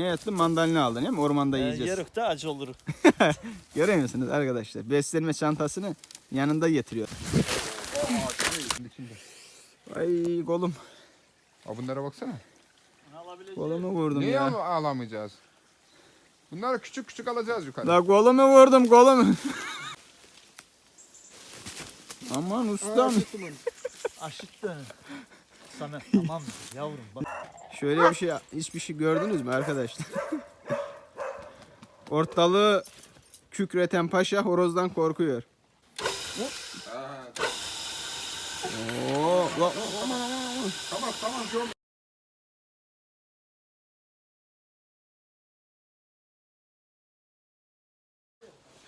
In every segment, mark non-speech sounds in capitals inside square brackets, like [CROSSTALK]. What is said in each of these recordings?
Ne yaptın? Mandalina aldın değil mi? Ormanda Ee, yiyeceğiz. yerok da acı olur. [LAUGHS] Görüyor musunuz arkadaşlar? Beslenme çantasını yanında getiriyor. Ay kolum. Ha bunlara baksana. Kolumu vurdum Niye ya. al- alamayacağız? Bunları küçük küçük alacağız yukarı. La kolumu vurdum kolumu. Aman ustam. Aşıttın. Samet tamam? Yavrum bak. Şöyle bir şey hiçbir şey gördünüz mü arkadaşlar? [LAUGHS] Ortalığı kükreten paşa horozdan korkuyor. Oo, la-. Tamam tamam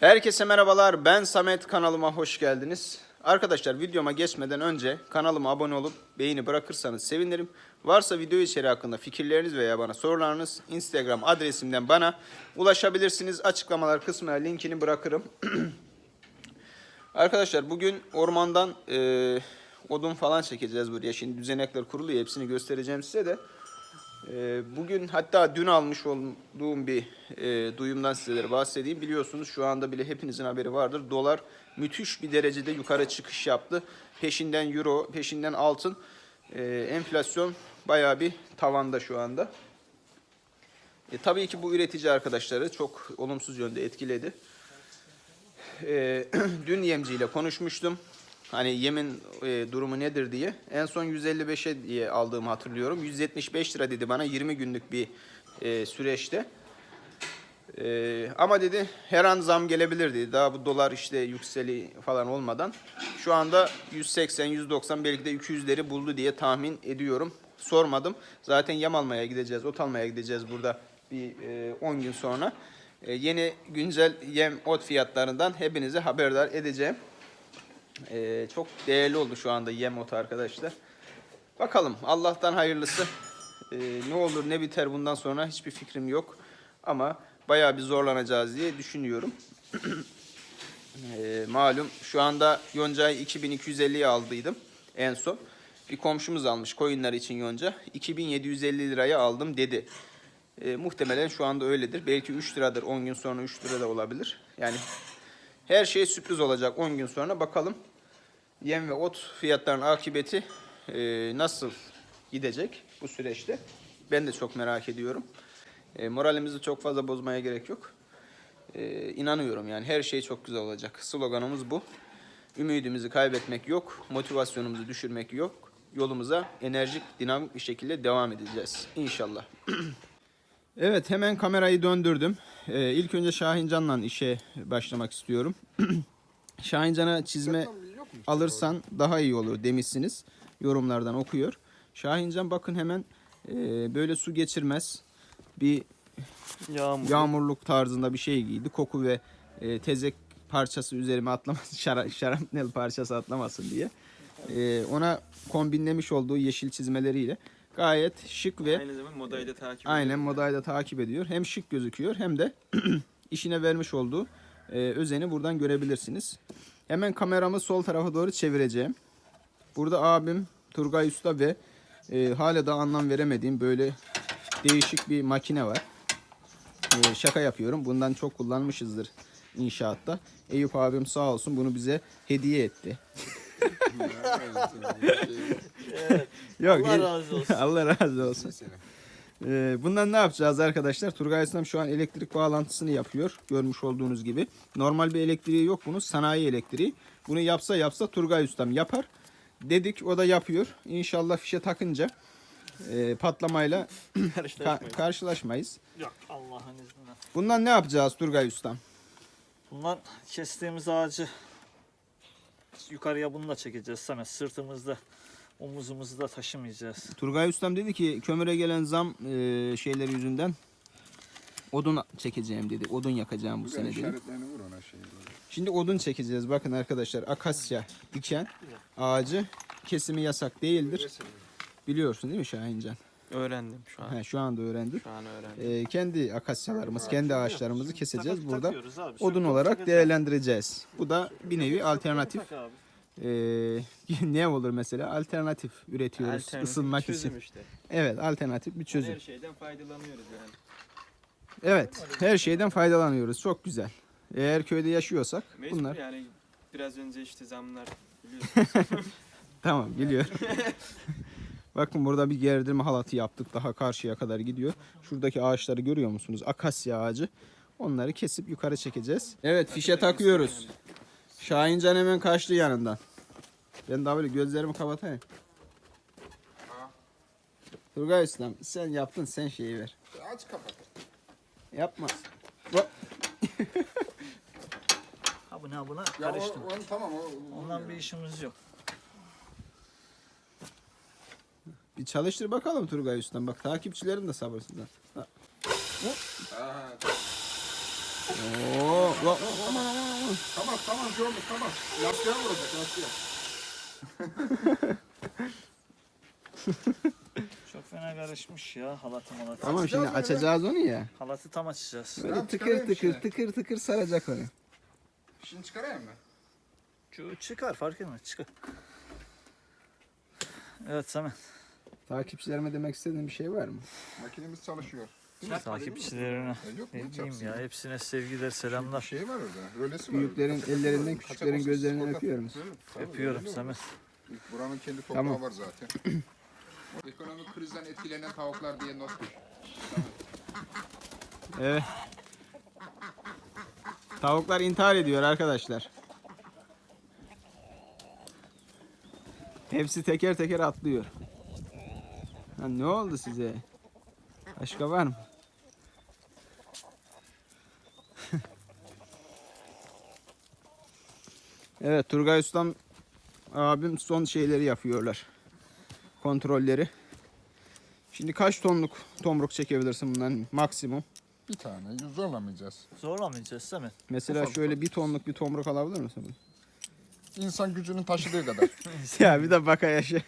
Herkese merhabalar. Ben Samet kanalıma hoş geldiniz. Arkadaşlar videoma geçmeden önce kanalıma abone olup beğeni bırakırsanız sevinirim. Varsa video içeriği hakkında fikirleriniz veya bana sorularınız Instagram adresimden bana ulaşabilirsiniz. Açıklamalar kısmına linkini bırakırım. [CLEARS THROAT] Arkadaşlar bugün ormandan e, odun falan çekeceğiz buraya. Şimdi düzenekler kuruluyor. Hepsini göstereceğim size de. E, bugün hatta dün almış olduğum bir e, duyumdan sizlere bahsedeyim. Biliyorsunuz şu anda bile hepinizin haberi vardır. Dolar müthiş bir derecede yukarı çıkış yaptı. Peşinden euro, peşinden altın. E, enflasyon bayağı bir tavanda şu anda. E, tabii ki bu üretici arkadaşları çok olumsuz yönde etkiledi. E, [CLEARS THROAT] dün yemciyle konuşmuştum. Hani yemin e, durumu nedir diye. En son 155'e diye aldığımı hatırlıyorum. 175 lira dedi bana 20 günlük bir e, süreçte. E, ama dedi her an zam gelebilir dedi. Daha bu dolar işte yükseli falan olmadan. Şu anda 180, 190 belki de 200'leri buldu diye tahmin ediyorum. Sormadım. Zaten yem almaya gideceğiz, ot almaya gideceğiz burada bir e, 10 gün sonra. E, yeni güncel yem ot fiyatlarından hepinize haberdar edeceğim. Ee, çok değerli oldu şu anda yem otu arkadaşlar. Bakalım Allah'tan hayırlısı. Ee, ne olur ne biter bundan sonra hiçbir fikrim yok. Ama bayağı bir zorlanacağız diye düşünüyorum. [CLEARS THROAT] Ee, malum şu anda yoncayı 2250'ye aldıydım en son. Bir komşumuz almış koyunlar için yonca. 2750 liraya aldım dedi. Ee, muhtemelen şu anda öyledir. Belki 3 liradır 10 gün sonra 3 lira da olabilir. Yani her şey sürpriz olacak 10 gün sonra bakalım yem ve ot fiyatlarının akıbeti e, nasıl gidecek bu süreçte. Ben de çok merak ediyorum. E, moralimizi çok fazla bozmaya gerek yok. E, inanıyorum yani her şey çok güzel olacak. Sloganımız bu. Ümidimizi kaybetmek yok, motivasyonumuzu düşürmek yok. Yolumuza enerjik, dinamik bir şekilde devam edeceğiz inşallah. [CLEARS THROAT] Evet hemen kamerayı döndürdüm. Ee, ilk önce Şahincan'la işe başlamak istiyorum. [CLEARS THROAT] Şahincan'a çizme alırsan daha iyi olur demişsiniz. Yorumlardan okuyor. Şahincan bakın hemen e, böyle su geçirmez. Bir Yağmur. yağmurluk tarzında bir şey giydi. Koku ve e, tezek parçası üzerime atlamasın, [LAUGHS] şara, şarapnel parçası atlamasın diye. E, ona kombinlemiş olduğu yeşil çizmeleriyle gayet şık ve Aynı zamanda modayı da takip Aynen modayı da takip ediyor. Hem şık gözüküyor hem de [CLEARS THROAT] işine vermiş olduğu e, özeni buradan görebilirsiniz. Hemen kameramı sol tarafa doğru çevireceğim. Burada abim Turgay Usta ve e, hala da anlam veremediğim böyle değişik bir makine var. E, şaka yapıyorum. Bundan çok kullanmışızdır inşaatta. Eyüp abim sağ olsun bunu bize hediye etti. [LAUGHS] Yok, Allah razı olsun. [LAUGHS] Allah razı olsun. Ee, bundan ne yapacağız arkadaşlar? Turgay Aslan şu an elektrik bağlantısını yapıyor. Görmüş olduğunuz gibi. Normal bir elektriği yok bunun. Sanayi elektriği. Bunu yapsa yapsa Turgay Ustam yapar. Dedik o da yapıyor. İnşallah fişe takınca e, patlamayla [CLEARS THROAT] ka- karşılaşmayız. Yok Allah'ın izniyle. Bundan ne yapacağız Turgay Ustam? Bunlar kestiğimiz ağacı yukarıya bununla çekeceğiz Samet. Sırtımızda omuzumuzu da taşımayacağız. Turgay Ustam dedi ki kömüre gelen zam e, şeyleri yüzünden odun çekeceğim dedi. Odun yakacağım bu sene dedi. İşaretlerini vur ona şey. Şimdi odun çekeceğiz. Bakın arkadaşlar akasya diken ağacı kesimi yasak değildir. Biliyorsun değil mi Şahincan? Öğrendim şu an. He, şu anda öğrendik. Şu an öğrendim. Ee, kendi akasyalarımız, kendi ağaçlarımızı keseceğiz. Burada odun olarak değerlendireceğiz. Bu da bir nevi alternatif. Ee, [LAUGHS] ne olur mesela? Alternatif üretiyoruz Alternatif ısınmak çözüm için. işte. Evet, alternatif bir çözüm. Her şeyden faydalanıyoruz yani. Evet, her şeyden faydalanıyoruz. Çok güzel. Eğer köyde yaşıyorsak Mecbur bunlar yani biraz önce işte zamlar [LAUGHS] biliyorsunuz. tamam geliyor. [LAUGHS] Bakın burada bir gerdirme halatı yaptık. Daha karşıya kadar gidiyor. Şuradaki ağaçları görüyor musunuz? Akasya ağacı. Onları kesip yukarı çekeceğiz. Evet fişe takıyoruz. Şahincan hemen kaçtı yanından. Ben daha böyle gözlerimi kapatayım. Turgay İslam sen yaptın sen şeyi ver. Aç kapat. Yapma. [LAUGHS] Bak, Ha bu ne buna Ya o, karıştım. onu tamam o. Ondan bir işimiz yok. Bir çalıştır bakalım Turgay Üstten. Bak takipçilerim de sabırsızlar. Ha. Ha, Oo, bak, aman aman aman. tamam tamam şey olmuş tamam. Yastığa vuracak yastığa. [LAUGHS] Çok fena karışmış ya halatı malatı. Tamam şimdi açacağız onu ya. Halatı tam açacağız. Böyle Tamam, tıkır çıkarayım tıkır tıkır tıkır saracak onu. Şimdi çıkarayım mı? Şu çıkar fark etmez çıkar. Evet Samet. Takipçilerime demek istediğin bir şey var mı? Makinemiz çalışıyor. Takipçilerine. Yok Ne diyeyim Çapsın. ya hepsine sevgiler Bir selamlar. şey var orada. Rölesi var. Büyüklerin ellerinden küçüklerin Kaçak gözlerinden olsun, öpüyorum. Samet. Buranın kendi toprağı Tamam. var zaten. [CLEARS THROAT] Ekonomik krizden etkilenen tavuklar diye not düş. Evet. Tavuklar intihar ediyor arkadaşlar. Hepsi teker teker atlıyor. Ha, ne oldu size? Başka var mı? Evet Turgay Ustam abim son şeyleri yapıyorlar. Kontrolleri. Şimdi kaç tonluk tomruk çekebilirsin bundan maksimum? Bir tane zorlamayacağız. Zorlamayacağız Samet. Mesela Ufak şöyle bir tonluk bir tomruk alabilir misin? İnsan gücünün taşıdığı kadar. [LAUGHS] ya bir de baka yaşa.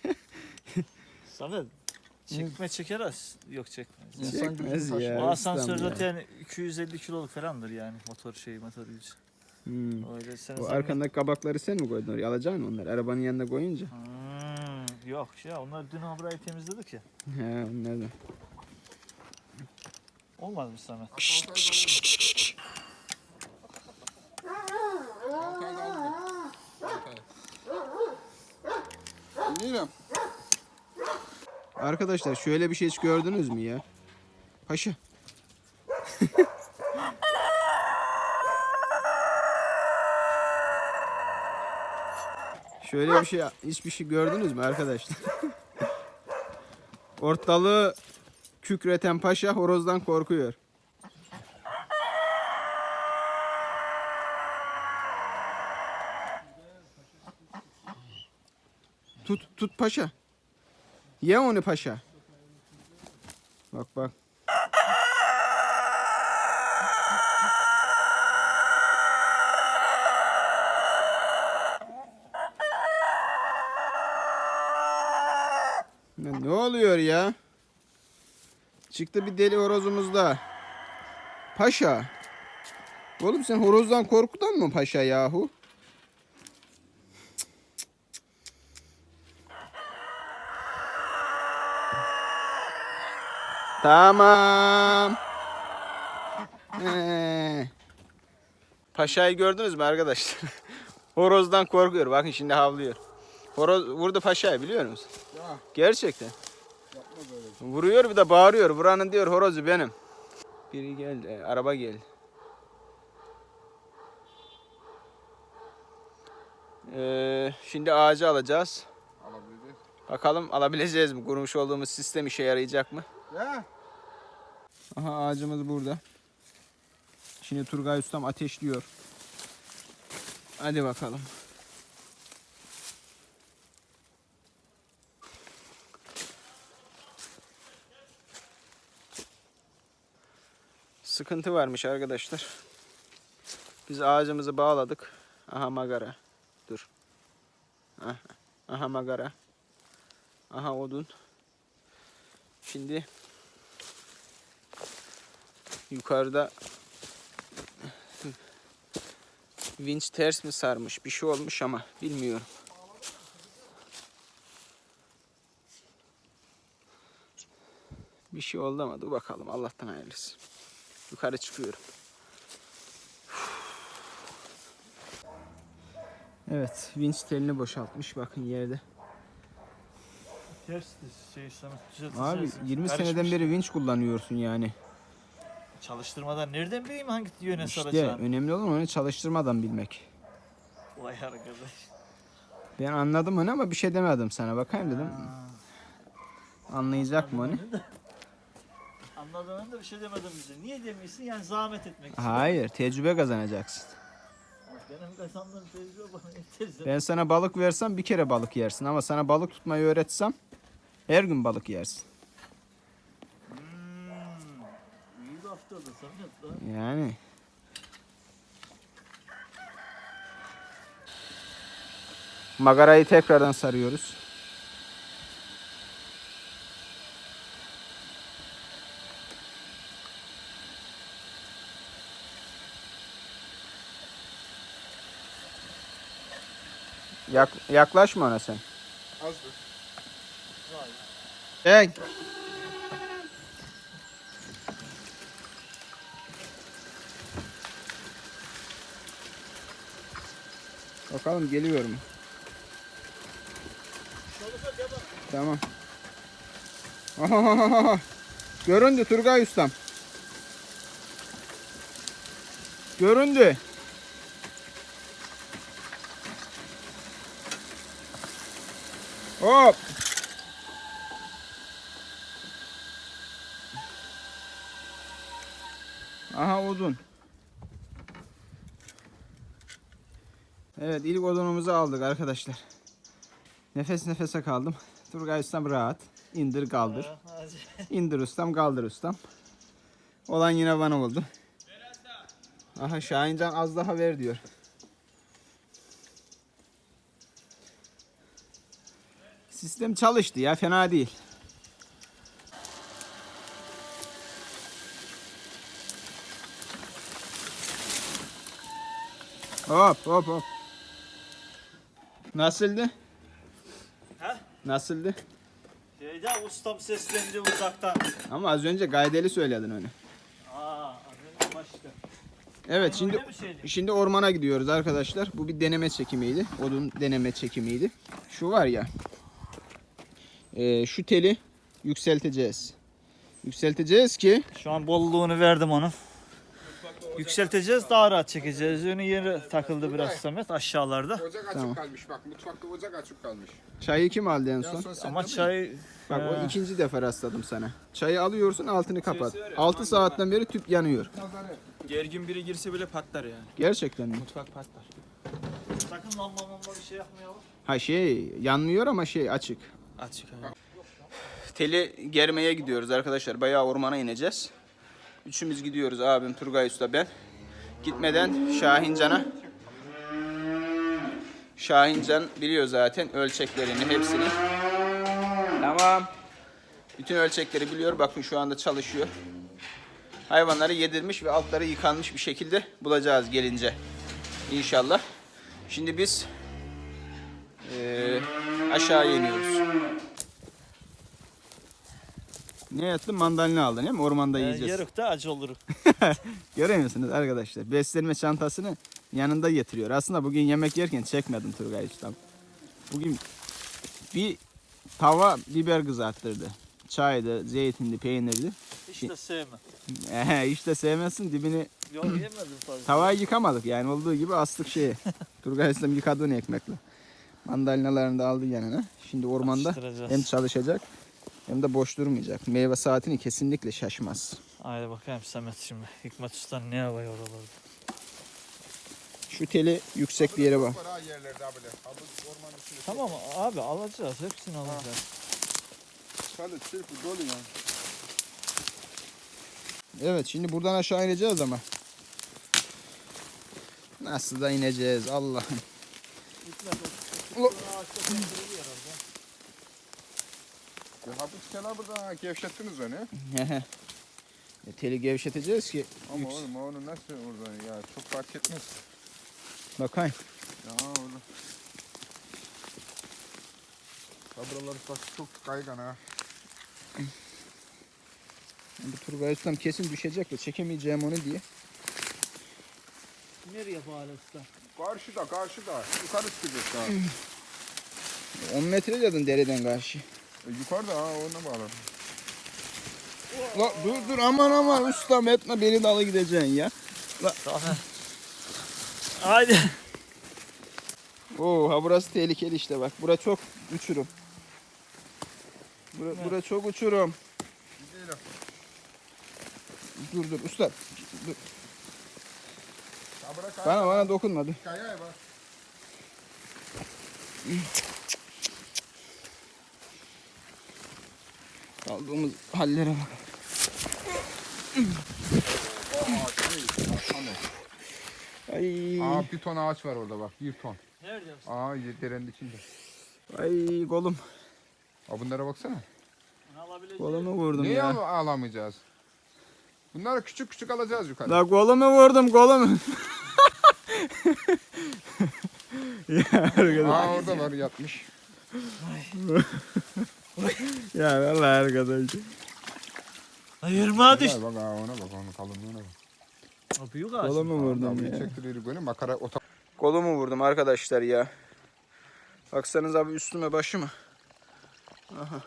Samet. Çekme çeker az. Yok çekmez. İnsan Çekmez gücünü taşıdığı. ya. O asansör ya. zaten 250 kiloluk falandır yani motor şeyi motor gücü. Hmm. Öyle sen O arkandaki kabakları sen mi koydun oraya? Alacaksın onları arabanın yanına koyunca. Hmm, yok ya onlar dün burayı temizledik ya. He onlardan. Olmaz mı Samet? Dinleyelim. Arkadaşlar şöyle bir şey hiç gördünüz mü ya? Paşa. [LAUGHS] şöyle bir şey hiçbir şey gördünüz mü arkadaşlar? [LAUGHS] Ortalığı kükreten paşa horozdan korkuyor. Tut tut paşa. Ye onu paşa. Bak bak. Ya ne oluyor ya? Çıktı bir deli horozumuzda. Paşa. Oğlum sen horozdan korkudan mı paşa yahu? Tamam. Ee. Paşayı gördünüz mü arkadaşlar? [LAUGHS] Horozdan korkuyor. Bakın şimdi havlıyor. Horoz vurdu paşayı biliyor musun? Ya Gerçekten. yapma böyle. Vuruyor bir de bağırıyor. Buranın diyor horozu benim. Biri geldi. e, Araba geldi. Ee, şimdi ağacı alacağız. Alabiliriz. Bakalım alabileceğiz mi? Kurmuş olduğumuz sistem işe yarayacak mı? Ya. Aha ağacımız burada. Şimdi Turgay Ustam ateşliyor. Hadi bakalım. Sıkıntı varmış arkadaşlar. Biz ağacımızı bağladık. Aha magara. Dur. Aha, aha magara. Aha odun. Şimdi yukarıda vinç ters mi sarmış bir şey olmuş ama bilmiyorum. Bir şey oldu ama dur bakalım Allah'tan hayırlısı. Yukarı çıkıyorum. Evet, vinç telini boşaltmış bakın yerde. Ters şey Abi düzelteceğiz. 20 Karışmış. seneden beri vinç kullanıyorsun yani. Çalıştırmadan nereden bileyim hangi yöne İşte saracağım? önemli olan onu çalıştırmadan bilmek. Vay arkadaş. Ben anladım onu ama bir şey demedim sana. Bakayım dedim. Anlayacak mı onu? Anladığını da bir şey demedim bize. Niye demiyorsun? Yani zahmet etmek için. Hayır, tecrübe kazanacaksın. Benim kazandığım tecrübe bana yeter. Ben sana balık versem bir kere balık yersin ama sana balık tutmayı öğretsem her gün balık yersin. Hmm. İyi lafta da Samet lan. Yani. Magarayı tekrardan sarıyoruz. Yak, yaklaşma ona sen. Azdır. Hey. Bakalım geliyor mu? Tamam. Ahahaha. Göründü Turgay Ustam. Göründü. Hop. Aha odun. Evet ilk odunumuzu aldık arkadaşlar. Nefes nefese kaldım. Turgay ustam rahat. İndir kaldır. İndir ustam kaldır ustam. Olan yine bana oldu. Aha Şahincan az daha ver diyor. Sistem çalıştı ya fena değil. Hop hop hop. Nasıldı? Ha? Nasıldı? Şeyde ustam seslendi uzaktan. Ama az önce gaydeli söyledin onu. Aa, az önce başka. Evet şimdi Öyle şimdi ormana gidiyoruz arkadaşlar. Bu bir deneme çekimiydi. Odun deneme çekimiydi. Şu var ya. E, şu teli yükselteceğiz. Yükselteceğiz ki Şu an bolluğunu verdim onun. Yükselteceğiz daha rahat çekeceğiz. Önü yeri takıldı biraz Samet aşağılarda. Ocak açık Tamam. kalmış bak mutfakta ocak açık kalmış. çayı kim aldı en son? Ama çay Bak o ikinci defa rastladım sana. Çayı alıyorsun altını kapat. 6 saatten beri tüp yanıyor. Gergin biri girse bile patlar yani. Gerçekten mi? Mutfak patlar. sakın lamba lamba bir şey yapmayalım. Ha şey yanmıyor ama şey açık. Açık. Teli germeye gidiyoruz arkadaşlar. Bayağı ormana ineceğiz. Üçümüz gidiyoruz abim Turgay Usta ben. Gitmeden Şahincan'a Şahincan biliyor zaten ölçeklerini hepsini. Tamam. Bütün ölçekleri biliyor. Bakın şu anda çalışıyor. Hayvanları yedirmiş ve altları yıkanmış bir şekilde bulacağız gelince. İnşallah. Şimdi biz eee aşağı iniyoruz. Ne yaptın? Mandalina aldın değil mi? Ormanda Ee, yiyeceğiz. yeruk da acı olur. [LAUGHS] Görüyor musunuz arkadaşlar? Beslenme çantasını yanında getiriyor. Aslında bugün yemek yerken çekmedim Turgay Ustam. Bugün bir tava biber kızarttırdı. Çaydı, zeytinli, peynirli. Hiç de sevmem. [LAUGHS] Ehe, işte sevmezsin dibini. Yok yemedim fazla. [CLEARS THROAT] Tavayı yıkamadık yani olduğu gibi astık şeye. [LAUGHS] Turgay Ustam yıkadı onu ekmekle. Mandalinalarını da aldı yanına. Şimdi ormanda hem çalışacak hem de boş durmayacak. Meyve saatini kesinlikle şaşmaz. Haydi bakayım Samet şimdi. Hikmet Usta'nın ne havayı oralarda. Şu teli yüksek bir yere bak. Var ha yerlerde abi. Abi ormanın içinde. Tamam abi alacağız. Hepsini alacağız. Salı çırpı dolu yani. Evet şimdi buradan aşağı ineceğiz ama. Nasıl da ineceğiz Allah'ım. Ya hafif kenar burada ha, gevşettiniz onu. [LAUGHS] E, Teli gevşeteceğiz ki. Ama yüks- oğlum onu nasıl oradan ya çok fark etmez. Bakayım. Ya oğlum. Ha buralar bak çok kaygan ha. Bu Turgay Ustam kesin düşecek de çekemeyeceğim onu diye. Nereye bağlı usta? Karşıda karşıda. Yukarı çıkacak daha. [CLEARS THROAT] 10 metre dedin dereden karşı. E, yukarıda ha ona bağlı. La dur dur aman aman ustam etme beni dalı gideceksin ya. Tamam. Haydi. Oo ha burası tehlikeli işte bak. Bura çok uçurum. Bura, bura çok uçurum. Dur dur usta. Dur. Bana bana dokunma dur. Kayaya bak. [LAUGHS] Kaldığımız hallere bak. Ay. Aa bir ton ağaç var orada bak. Bir ton. Nerede? Aa derenin içinde. Ay kolum. Aa bunlara baksana. Kolumu vurdum Niye ya. al- alamayacağız? Bunları küçük küçük alacağız yukarı. La kolumu vurdum kolumu. [LAUGHS] ya. Aa orada var yatmış. [LAUGHS] [LAUGHS] Ya vallahi arkadaş. Ayırma düş. Gel bak aa ona bak onun kalınlığına bak. Büyük ağaç. Kolumu vurdum Abi ya. çektirir böyle makara ota. Kolumu vurdum arkadaşlar ya. Baksanız abi üstüme başıma. Aha.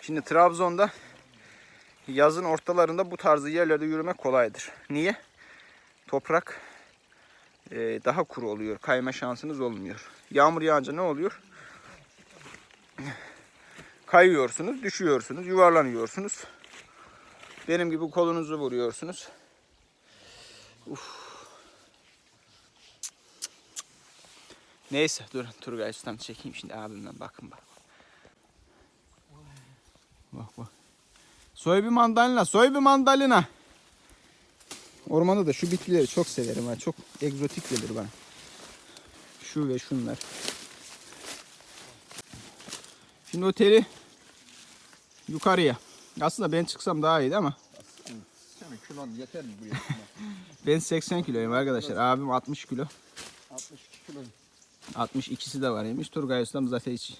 Şimdi Trabzon'da yazın ortalarında bu tarzı yerlerde yürümek kolaydır. Niye? Toprak e, daha kuru oluyor. Kayma şansınız olmuyor. Yağmur yağınca ne oluyor? kayıyorsunuz, düşüyorsunuz, yuvarlanıyorsunuz. Benim gibi kolunuzu vuruyorsunuz. Uf. Neyse dur Turgay Ustam çekeyim şimdi abimden bakın bak. Bak bak. Soy bir mandalina, soy bir mandalina. Ormanda da şu bitkileri çok severim ha. Çok egzotik gelir bana. Şu ve şunlar. Şimdi o teli yukarıya. Aslında ben çıksam daha iyiydi ama Senin kilon yeter mi buraya? [LAUGHS] ben 80 kiloyum arkadaşlar. Abim 60 kilo. 62 kilo. 62'si de var yemiş. Turgay Ustam zaten hiç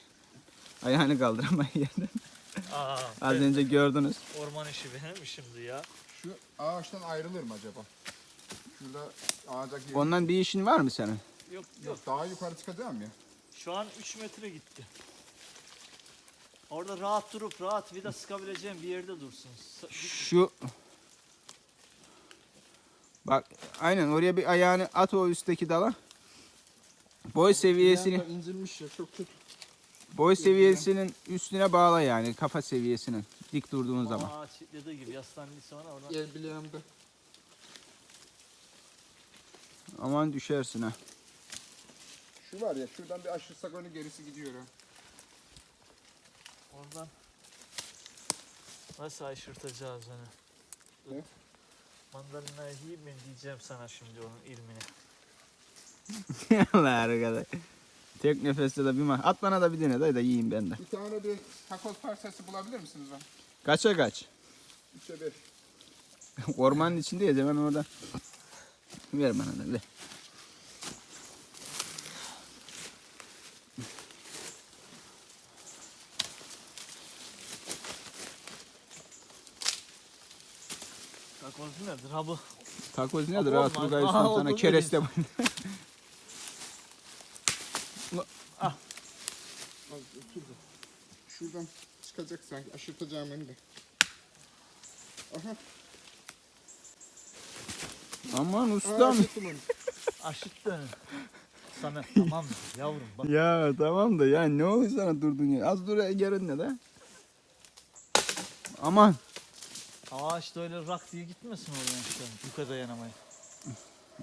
ayağını kaldıramayı [LAUGHS] yerden. Aa, Az ben- önce gördünüz. orman işi benim [LAUGHS] işimdi ya. Şu ağaçtan ayrılır mı acaba? Şurada ağaca gir. Ondan bir işin var mı senin? Yok yok. Yok daha yukarı çıkacağım ya. Şu an 3 metre gitti. Orada rahat durup rahat vida sıkabileceğim bir yerde dursun. Şu Bak aynen oraya bir ayağını at o üstteki dala. Boy seviyesini incinmiş ya çok kötü. Boy seviyesinin üstüne bağla yani kafa seviyesinin dik durduğun zaman. Aa çitlediği gibi yaslandıysa ona oradan. El bileğimde. Aman düşersin ha. Şu var ya şuradan bir aşırsak onu gerisi gidiyor ha. Oradan nasıl aşırtacağız onu? Ne? Mandalinayı yiyeyim mi diyeceğim sana şimdi onun ilmini. [LAUGHS] Allah arkadaş. Tek nefeste de bir ma. At bana da bir tane dayı da yiyeyim ben de. Bir tane bir takoz parçası bulabilir misiniz lan? Kaça kaç? 3'e 5. [LAUGHS] Ormanın içinde ya ben orada. Ver bana da ver. Takoz nedir ha bu? Takoz nedir? Abi Rahat Ustam oldu sana kereste [LAUGHS] Şuradan çıkacak sanki aşırtacağım onu da. Aha. Aman Aa, ustam. aşırttım onu. [LAUGHS] Samet [LAUGHS] tamam mı? Yavrum bak. Ya tamam da ya ne oluyor sana durdun ya? Az dur yerinde de. Aman. Ağaç da öyle rak diye gitmesin oradan işte. Yuka dayanamayın.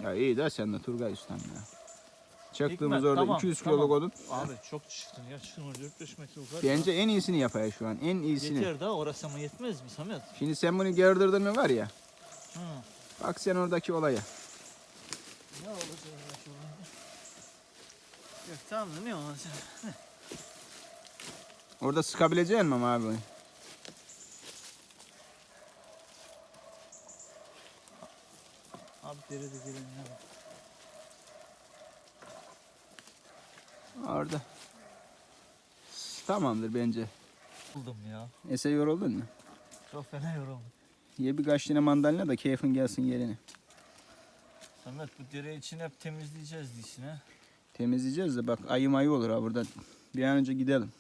Ya iyi de sen de Turgay Ustam ya. Çaktığımız Hikmet, orada tamam, 200 tamam. kiloluk odun. Abi çok çıktın ya. Çıkın orada 4-5 metre yukarı. Bence en iyisini yapıyor şu an. En iyisini. Yeter daha orası ama yetmez mi Samet? Şimdi sen bunu gerdirdin mi var ya. Hı. Bak sen oradaki olaya. Ne olacak ya şu anda? Yok tamam ne olacak? Orada sıkabilecek misin abi? Abi derede gelenler var. Orada. Tamamdır bence. Buldum ya. Ese yoruldun mu? Çok fena yoruldum. Ye birkaç tane mandalina da keyfin gelsin yerine. Samet bu dereyi için hep temizleyeceğiz ha. Temizleyeceğiz de bak ayı mayı olur ha burada. Bir an önce gidelim.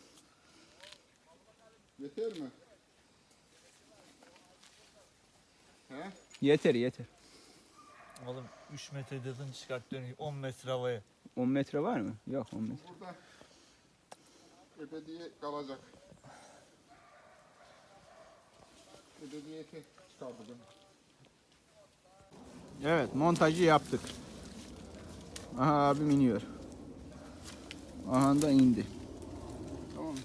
Yeter mi? He? Yeter yeter. Oğlum 3 metre dedin çıkart dönüyor 10 metre havaya. 10 metre var mı? Yok 10 metre. Burada ebediye kalacak. Ebediyete çıkardım. Evet montajı yaptık. Aha abim iniyor. Aha da indi. Tamam mı?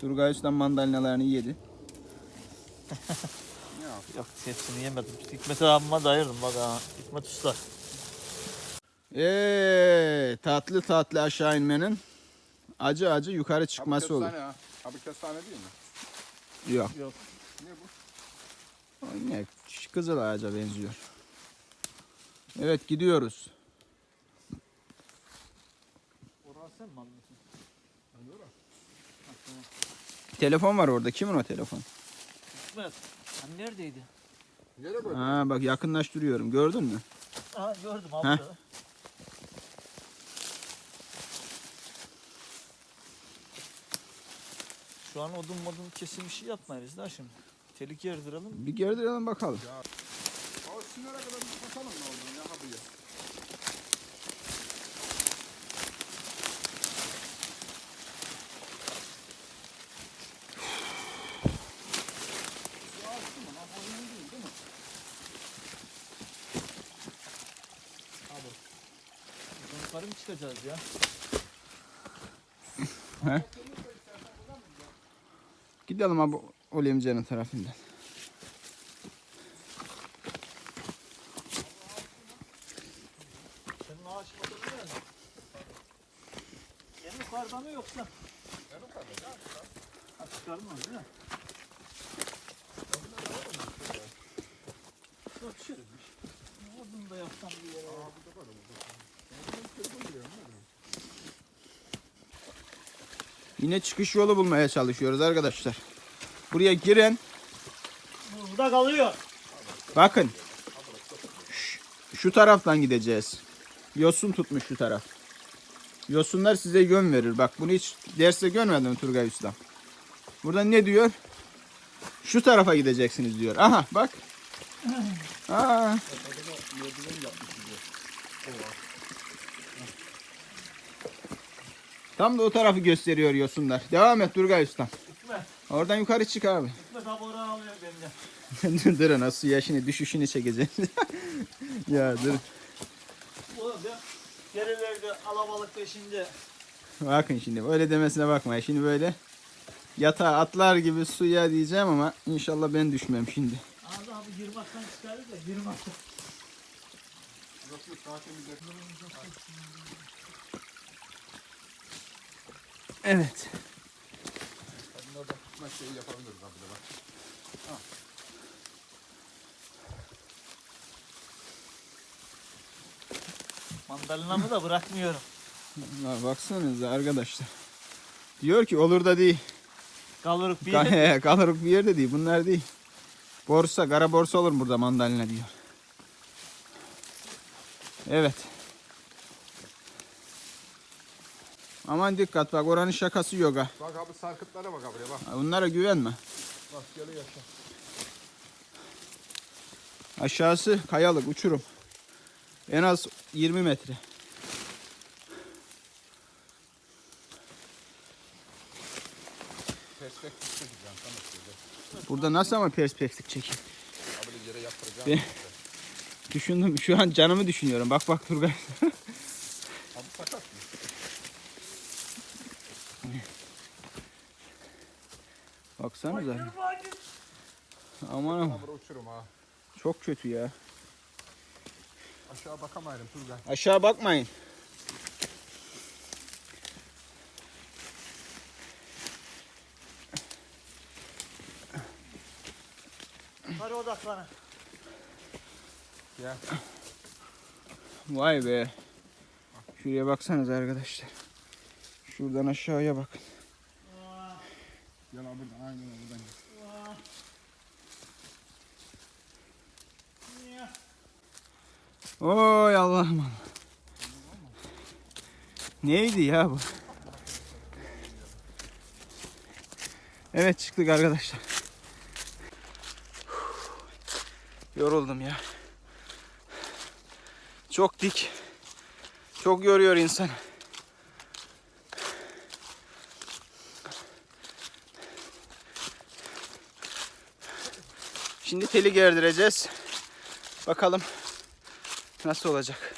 Turgay Usta mandalinalarını yedi. [LAUGHS] Yok hepsini yemedim. Hikmet abime de ayırdım bak ha. Hikmet Usta. Eee tatlı tatlı aşağı inmenin acı acı yukarı çıkması olur. ha. Abi kestane değil mi? Yok. Yok. Ne bu? O Ne? Kızıl ağaca benziyor. Evet gidiyoruz. Mi anladın? Telefon var orada. Kimin o telefon? Hikmet. Hani neredeydi? Yere koy. Ha bak yakınlaştırıyorum. Gördün mü? Aha gördüm abi. Şu an odun modun kesin bir şey yapmayız da şimdi. Telik yerdirelim. Bir gerdirelim bakalım. O sinire kadar bir bakalım ne olduğunu ya abi ya. Yukarı mı çıkacağız ya? Gidelim abi Olemce'nin tarafından. Senin ağaç motoru nerede? En yukarıda mı yoksa? En yukarıda ya. Ha çıkarmaz değil mi? Yok çürümüş. Odun da yapsam bir yere. Yine çıkış yolu bulmaya çalışıyoruz arkadaşlar. Buraya giren Burada kalıyor. bakın şu, şu taraftan gideceğiz. Yosun tutmuş şu taraf. Yosunlar size yön verir. Bak bunu hiç derste görmedim Turgay Usta. Burada ne diyor? Şu tarafa gideceksiniz diyor. Aha bak. Aa. Tam da o tarafı gösteriyor yosunlar. Devam et Turgay Usta. Oradan yukarı çık abi. Hikmet abi oradan alıyor benden. dur nasıl yaşını düşüşünü çekeceğiz. [LAUGHS] ya dur. Oğlum ya. Gerilerde alabalık peşinde. Bakın şimdi öyle demesine bakma. Şimdi böyle yatağa atlar gibi suya diyeceğim ama inşallah ben düşmem şimdi. Ağzı abi yırmaktan çıkarır da yırmaktan. Yok. Evet. Tutma şeyi yapabiliriz abi de bak. Mandalinamı da bırakmıyorum. [LAUGHS] Ya baksanıza arkadaşlar. Diyor ki olur da değil. Kalırık bir yere. Ka- [LAUGHS] Kalırık bir yerde değil. Bunlar değil. Borsa, kara borsa olur burada mandalina diyor. Evet. Aman dikkat bak oranın şakası yok ha. Bak abi sarkıtlara bak abi bak. Bunlara güvenme. Bak geliyor yaşa. Aşağısı kayalık, uçurum. En az 20 metre. Perspektif çekeceğim. Burada nasıl ama perspektif çekeyim? Abi yere yaptıracağım. Ben- [LAUGHS] Düşündüm. Şu an canımı düşünüyorum. Bak bak Turgay. [LAUGHS] Abi sakat mı? Baksanıza. Aman aman. Uçurum ha. Çok kötü ya. Aşağı bakamayırım Turgay. Aşağı bakmayın. Hadi odaklanın. Ya. Vay be. Şuraya baksanız arkadaşlar. Şuradan aşağıya bak. Gel abi buradan aynen buradan. gel. Oy Allah'ım. Neydi ya bu? Evet çıktık arkadaşlar. Yoruldum ya. Çok dik. Çok yoruyor insan. Şimdi teli gerdireceğiz. Bakalım nasıl olacak.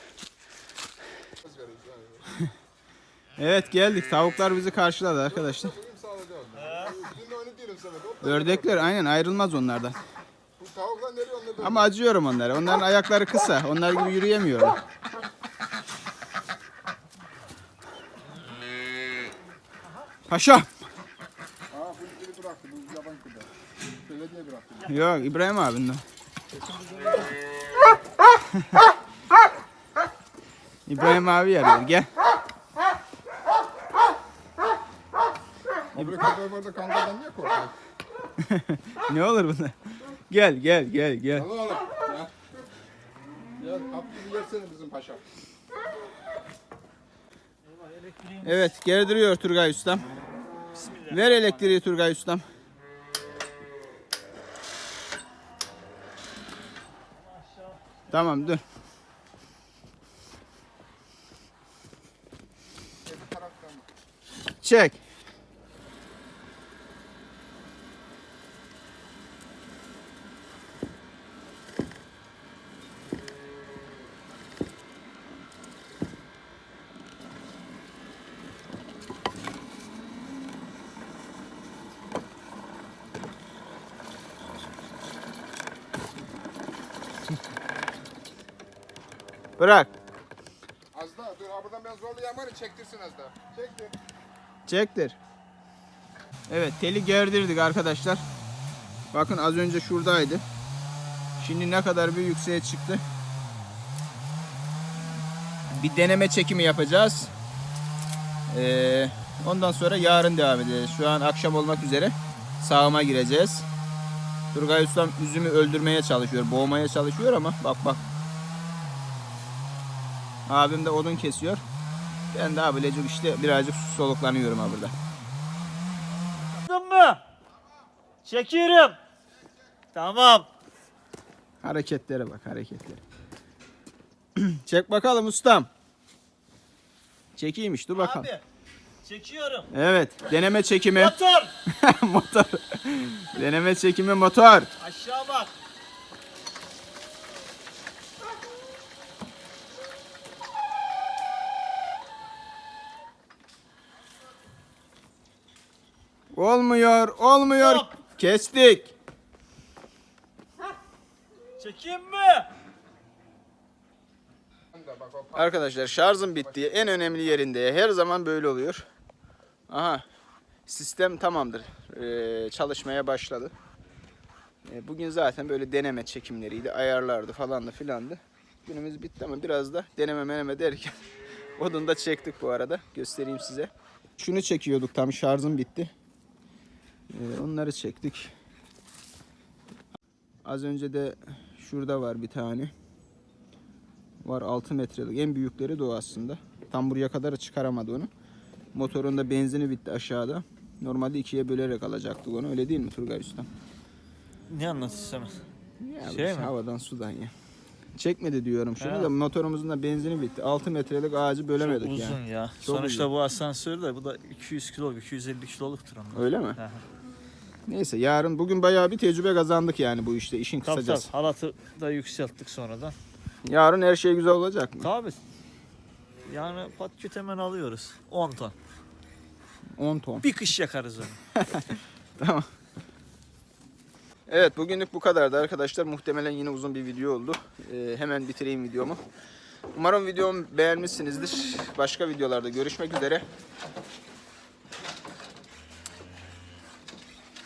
Evet geldik. Tavuklar bizi karşıladı arkadaşlar. Ördekler aynen ayrılmaz onlardan. Ama acıyorum onlara. Onların ayakları kısa. Onlar gibi yürüyemiyorlar. Paşa. Yok İbrahim abinin. o. İbrahim abi arıyor. Gel. Kadar burada kankadan niye korkuyor? [LAUGHS] Ne olur buna? Gel gel gel gel. Al oğlum. Gel. Gel. Abdülü yersene bizim paşa. Evet gerdiriyor Turgay Ustam. Ver elektriği Turgay Ustam. Tamam dur. Çek. Bırak. Az daha dur ha buradan ben zorlayayım var ya çektirsin az daha. Çektir. Çektir. Evet teli gerdirdik arkadaşlar. Bakın az önce şuradaydı. Şimdi ne kadar bir yükseğe çıktı. Bir deneme çekimi yapacağız. Ee, ondan sonra yarın devam edeceğiz. Şu an akşam olmak üzere sağıma gireceğiz. Turgay Ustam üzümü öldürmeye çalışıyor, boğmaya çalışıyor ama bak bak. Abim de odun kesiyor. Ben de abilecik işte birazcık soluklanıyorum ha burada. Anladın mı? Çekiyorum. Tamam. Hareketlere bak hareketlere. [CLEARS THROAT] Çek bakalım ustam. Çekiymiş dur bakalım. Abi. Çekiyorum. Evet deneme çekimi Motor. [LAUGHS] motor. deneme çekimi motor. Aşağı bak. Olmuyor olmuyor. Stop. Kestik. Çekeyim mi? Arkadaşlar şarjım bitti. En önemli yerinde. Her zaman böyle oluyor. Aha. Sistem tamamdır. Ee, çalışmaya başladı. Ee, bugün zaten böyle deneme çekimleriydi. Ayarlardı falandı filandı. Günümüz bitti ama biraz da deneme meneme derken [LAUGHS] odunu da çektik bu arada. Göstereyim size. Şunu çekiyorduk tam şarjım bitti. Ee, onları çektik. Az önce de şurada var bir tane var 6 metrelik. En büyükleri de o aslında. Tam buraya kadar çıkaramadı onu. Motorunda benzini bitti aşağıda. Normalde ikiye bölerek alacaktık onu. Öyle değil mi Turgay Usta? Ne anlatıyorsun? Ya Şey mi? havadan sudan ya. Çekmedi diyorum şunu Ha. da motorumuzun da benzini bitti. 6 metrelik ağacı bölemedik Çok uzun yani. ya. Çok Sonuçta uzun. bu asansör de bu da 200 kilo, 250 kiloluktur onlar. Öyle mi? Aha. Neyse yarın bugün bayağı bir tecrübe kazandık yani bu işte işin Tabii tabii. Halatı da yükselttik sonradan. Yarın her şey güzel olacak mı? Tabii. Yani patküt hemen alıyoruz. 10 ton. 10 ton. Bir kış yakarız onu. [LAUGHS] Tamam. Evet bugünlük bu kadardı arkadaşlar. Muhtemelen yine uzun bir video oldu. Ee, hemen bitireyim videomu. Umarım videomu beğenmişsinizdir. Başka videolarda görüşmek üzere.